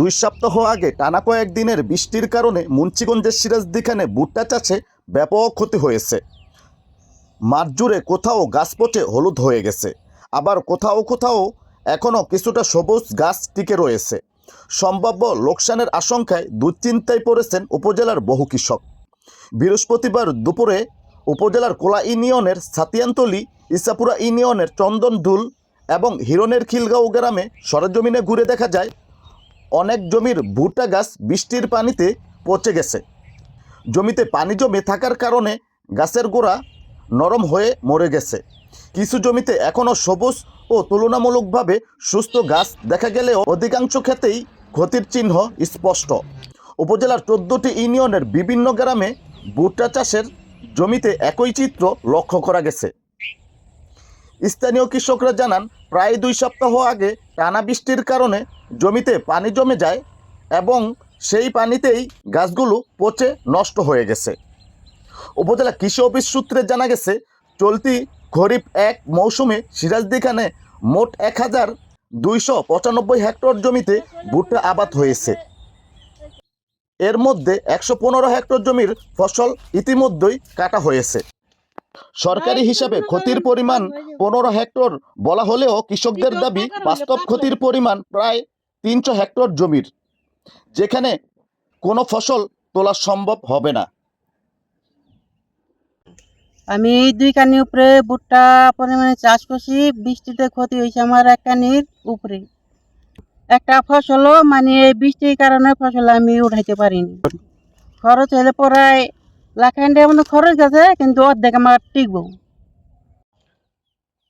দুই সপ্তাহ আগে টানা কয়েকদিনের বৃষ্টির কারণে মুন্সিগঞ্জের সিরাজদিখানে ভুট্টা চাষে ব্যাপক ক্ষতি হয়েছে। মাঠ জুড়ে কোথাও গাছ পচে হলুদ হয়ে গেছে। আবার কোথাও কোথাও এখনও কিছুটা সবুজ গাছ টিকে রয়েছে। সম্ভাব্য লোকসানের আশঙ্কায় দুশ্চিন্তায় পড়েছেন উপজেলার বহু কৃষক। বৃহস্পতিবার দুপুরে উপজেলার কোলা ইউনিয়নের সাতিয়ানতলি ইসাপুরা ইউনিয়নের চন্দন চন্দনদুল এবং হিরণের খিলগাঁও গ্রামে সরজমিনে ঘুরে দেখা যায় অনেক জমির ভুট্টা গাছ বৃষ্টির পানিতে পচে গেছে। জমিতে পানি জমে থাকার কারণে গাছের গোড়া নরম হয়ে মরে গেছে। কিছু জমিতে এখনও সবুজ ও তুলনামূলকভাবে সুস্থ গাছ দেখা গেলেও অধিকাংশ ক্ষেত্রেই ক্ষতির চিহ্ন স্পষ্ট। উপজেলার চোদ্দোটি ইউনিয়নের বিভিন্ন গ্রামে ভুট্টা চাষের জমিতে একই চিত্র লক্ষ্য করা গেছে। স্থানীয় কৃষকরা জানান, প্রায় দুই সপ্তাহ আগে টানা বৃষ্টির কারণে জমিতে পানি জমে যায় এবং সেই পানিতেই গাছগুলো পচে নষ্ট হয়ে গেছে। উপজেলা কৃষি অফিস সূত্রে জানা গেছে, চলতি খরিফ এক মৌসুমে সিরাজদিখানে মোট এক হাজার দুইশো পঁচানব্বই হেক্টর জমিতে ভুট্টা আবাদ হয়েছে। এর মধ্যে একশো পনেরো হেক্টর জমির ফসল ইতিমধ্যেই কাটা হয়েছে। সরকারি হিসাবে ক্ষতির পরিমাণ পনেরো হেক্টর বলা হলেও কৃষকদের দাবি বাস্তব ক্ষতির পরিমাণ প্রায় তিনশো হেক্টর জমির যেখানে কোনো ফসল তোলা সম্ভব হবে না। আমি এই দুই কানি উপরে ভুট্টা পরিমাণে চাষ করছি বৃষ্টিতে ক্ষতি হয়েছে আমার এক কানির উপরে। একটা ফসলও মানে বৃষ্টির কারণে ফসল আমি উঠাইতে পারিনি। খরচ হলে প্রায়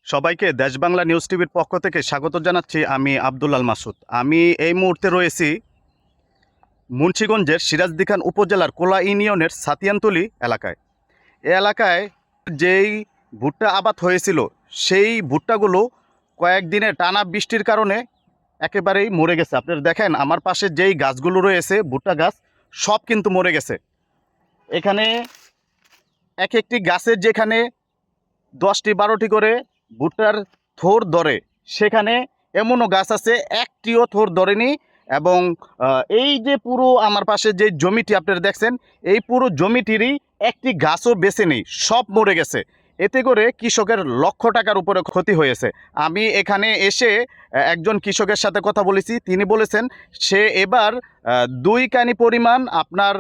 সবাইকে দেশ বাংলা নিউজ টিভির পক্ষ থেকে স্বাগত জানাচ্ছি আমি আব্দুল্লাল মাসুদ। আমি এই মুহূর্তে রয়েছি মুন্সীগঞ্জের সিরাজদিখান উপজেলার কোলা ইউনিয়নের সাতিয়ানতলি এলাকায়। এ এলাকায় যেই ভুট্টা আবাদ হয়েছিল, সেই ভুট্টাগুলো কয়েকদিনের টানা বৃষ্টির কারণে একেবারেই মরে গেছে। আপনারা দেখেন, আমার পাশে যেই গাছগুলো রয়েছে, ভুট্টা গাছ, সব কিন্তু মরে গেছে। এখানে এক একটি গাছের যেখানে দশটি বারোটি করে ভুট্টার থোর ধরে, সেখানে এমনও গাছ আছে, একটিও থোর ধরেনি এবং এই যে পুরো আমার পাশে যে জমিটি আপনারা দেখছেন, এই পুরো জমিটিরই একটি গাছও বেছে নেই, সব মরে গেছে। এতে করে কৃষকের লক্ষ টাকার উপরে ক্ষতি হয়েছে। আমি এখানে এসে একজন কৃষকের সাথে কথা বলেছি। তিনি বলেছেন, সে এবার দুই কানি পরিমাণ আপনার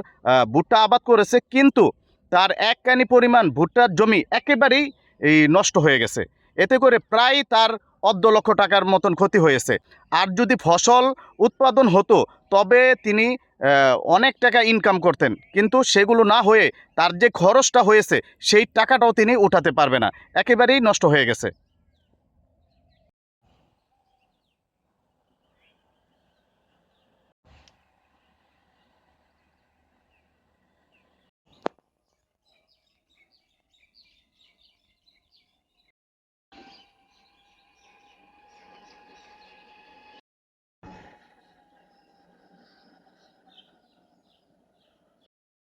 ভুট্টা আবাদ করেছে, কিন্তু তার এক কানি পরিমাণ ভুট্টার জমি একেবারেই নষ্ট হয়ে গেছে। এতে করে প্রায় তার অর্ধ লক্ষ টাকার মতন ক্ষতি হয়েছে। আর যদি ফসল উৎপাদন হতো, তবে তিনি অনেক টাকা ইনকাম করতেন। কিন্তু সেগুলো না হয়ে তার যে খরচটা হয়েছে, সেই টাকাটাও তিনি উঠাতে পারবে না। একেবারেই নষ্ট হয়ে গেছে।